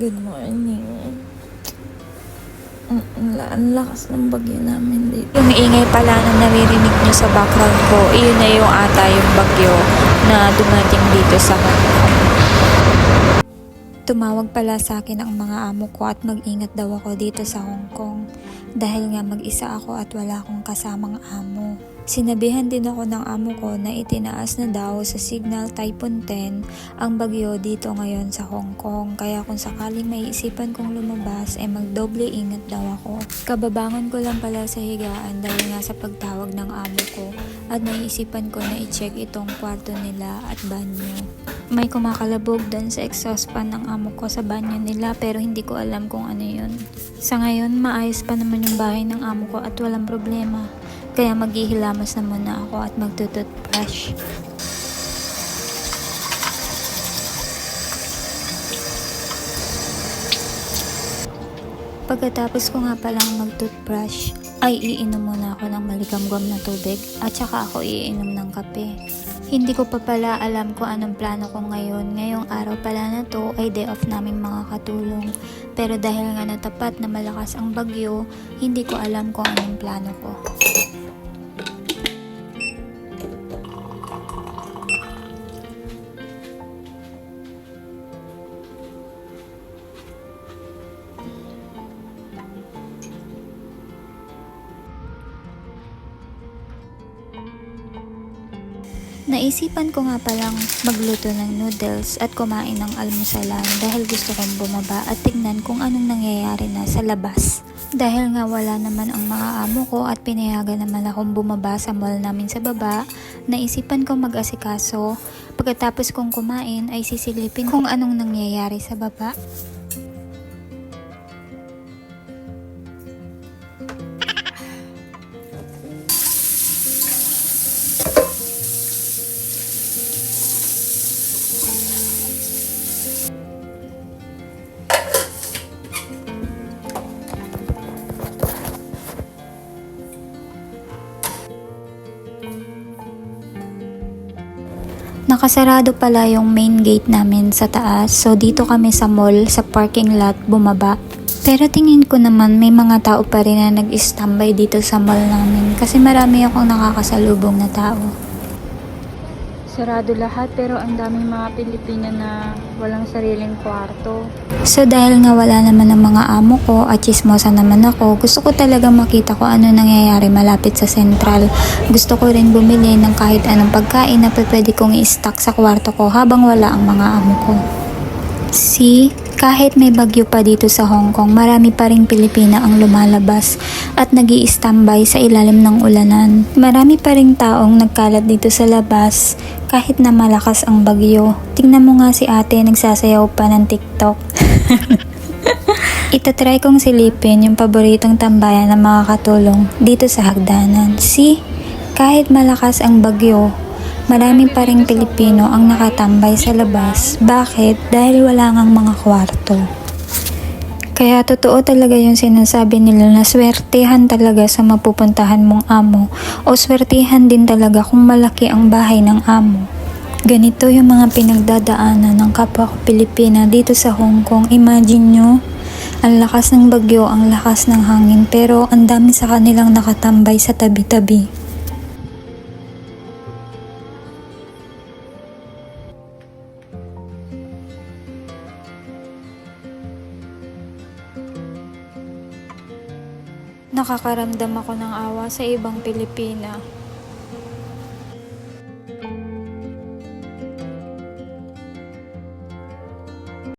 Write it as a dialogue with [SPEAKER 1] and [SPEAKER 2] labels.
[SPEAKER 1] Good morning. Ang, ang, la- ang lakas ng bagyo namin dito.
[SPEAKER 2] Yung ingay pala na naririnig nyo sa background ko, iyon na yung ata yung bagyo na dumating dito sa Kong. Tumawag pala sa akin ang mga amo ko at mag-ingat daw ako dito sa Hong Kong dahil nga mag-isa ako at wala akong kasamang amo. Sinabihan din ako ng amo ko na itinaas na daw sa Signal Typhoon 10 ang bagyo dito ngayon sa Hong Kong kaya kung sakaling may isipan kong lumabas ay magdoble ingat daw ako. Kababangon ko lang pala sa higaan dahil nga sa pagtawag ng amo ko at naisipan ko na i-check itong kwarto nila at banyo. May kumakalabog doon sa exhaust fan ng amo ko sa banyo nila pero hindi ko alam kung ano yun. Sa ngayon, maayos pa naman yung bahay ng amo ko at walang problema. Kaya maghihilamas na muna ako at magtututbrush. Pagkatapos ko nga palang mag-toothbrush, ay iinom muna ako ng maligamgam na tubig at saka ako iinom ng kape. Hindi ko pa pala alam kung anong plano ko ngayon. Ngayong araw pala na to ay day off naming mga katulong. Pero dahil nga natapat na malakas ang bagyo, hindi ko alam kung anong plano ko. Naisipan ko nga palang magluto ng noodles at kumain ng almusalan dahil gusto kong bumaba at tignan kung anong nangyayari na sa labas. Dahil nga wala naman ang mga amo ko at pinayagan naman akong bumaba sa mall namin sa baba, naisipan kong mag-asikaso. Pagkatapos kong kumain ay sisilipin kung anong nangyayari sa baba. Nakasarado pala yung main gate namin sa taas. So dito kami sa mall, sa parking lot, bumaba. Pero tingin ko naman may mga tao pa rin na nag-standby dito sa mall namin kasi marami akong nakakasalubong na tao. Sarado lahat pero ang daming mga Pilipina na walang sariling kwarto. So dahil nga wala naman ang mga amo ko at chismosa naman ako, gusto ko talaga makita ko ano nangyayari malapit sa sentral. Gusto ko rin bumili ng kahit anong pagkain na pwede kong i-stock sa kwarto ko habang wala ang mga amo ko. See, kahit may bagyo pa dito sa Hong Kong, marami pa ring Pilipina ang lumalabas at nag standby sa ilalim ng ulanan. Marami pa ring taong nagkalat dito sa labas kahit na malakas ang bagyo. Tingnan mo nga si ate nagsasayaw pa ng TikTok. Itatry kong silipin yung paboritong tambayan ng mga katulong dito sa hagdanan. See, kahit malakas ang bagyo, marami pa ring Pilipino ang nakatambay sa labas. Bakit? Dahil wala ngang mga kwarto. Kaya totoo talaga yung sinasabi nila na swertihan talaga sa mapupuntahan mong amo o swertihan din talaga kung malaki ang bahay ng amo. Ganito yung mga pinagdadaanan ng kapwa ko Pilipina dito sa Hong Kong. Imagine nyo, ang lakas ng bagyo, ang lakas ng hangin, pero ang dami sa kanilang nakatambay sa tabi-tabi. Nakakaramdam ako ng awa sa ibang Pilipina